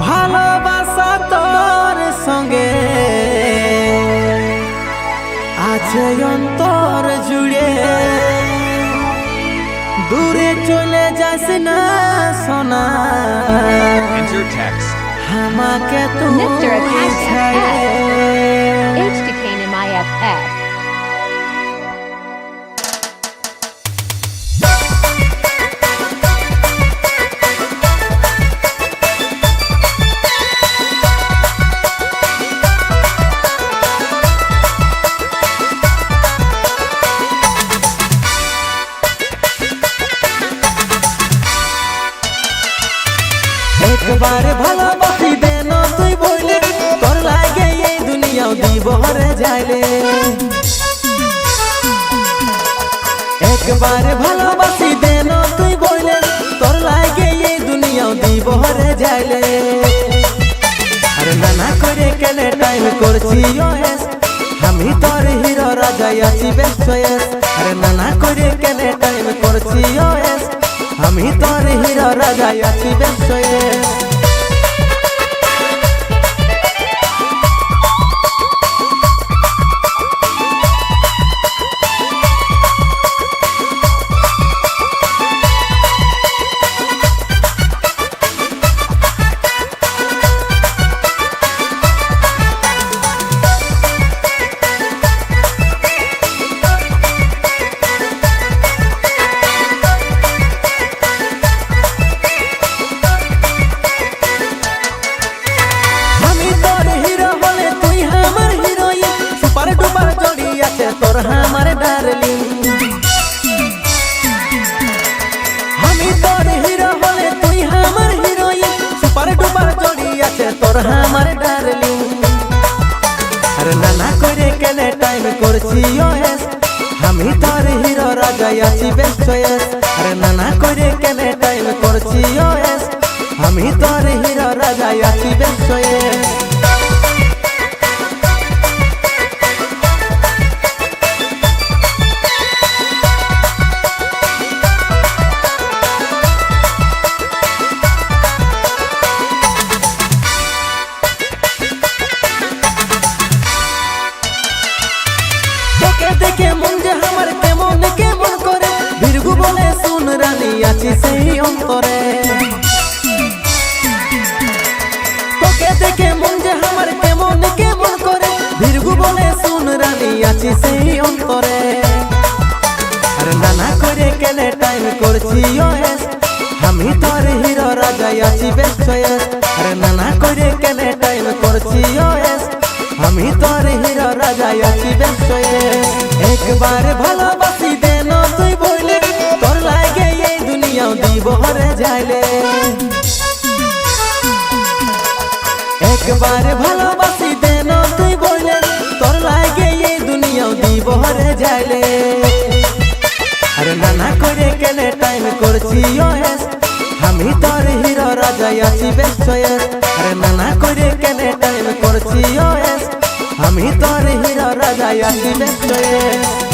ভালোবাসা তোর সঙ্গে। আছে অন্তর জুড়ে। দূরে চলে যাস না সোনা। আমাকে তুমি ছাড়ে। H to Kane in my একবার ভালোবাসি দেন তুই বইলে, তোর লাগে এই দুনিয়াও দিব রে যাইলে। একবার ভালোবাসি দেন তুই বইলে, তোর লাগে এই দুনিয়াও দিব রে যাইলে। আরে নানা করে কেনে টাইম করছি ওএস আমি তোর হিরো রাজা আছি বেস্ট আরে নানা করে কেনে টাইম করছি আমি তোর হিরো রাজা আছি বেস্ট হিরো রাজা আছি বেস্ট আরে নানা করে কেনে টাইম করছি ওএস আমি তোর হিরো রাজা আছি তোকে দেখে মন যে আমার কেমন কেমন করে? ভিরগু বলে শুন রানী আছি সেই অন্তরে। তোকে দেখে মন যে আমার কেমন কেমন করে? ভিরগু বলে শুন রানী আছি সেই অন্তরে। আর নানা করে কেনে টাইম করছি ওএস তোর হিরো রাজা আছি বেস্ট একবার ভালোবাসি দেন তুই বইলে, তোর লাগে এই দুনিয়াও দিব রে যাইলে। একবার ভালোবাসি দেন তুই বইলে, তোর লাগে এই দুনিয়াও দিব রে যাইলে। আরে নানা করে কেনে টাইম করছি ওএস আমি তোর হিরো রাজা আছি বেস্ট আরে নানা করে কেনে টাইম করছি ওএস আমি তোর হিরো রাজা আছি বেস্ট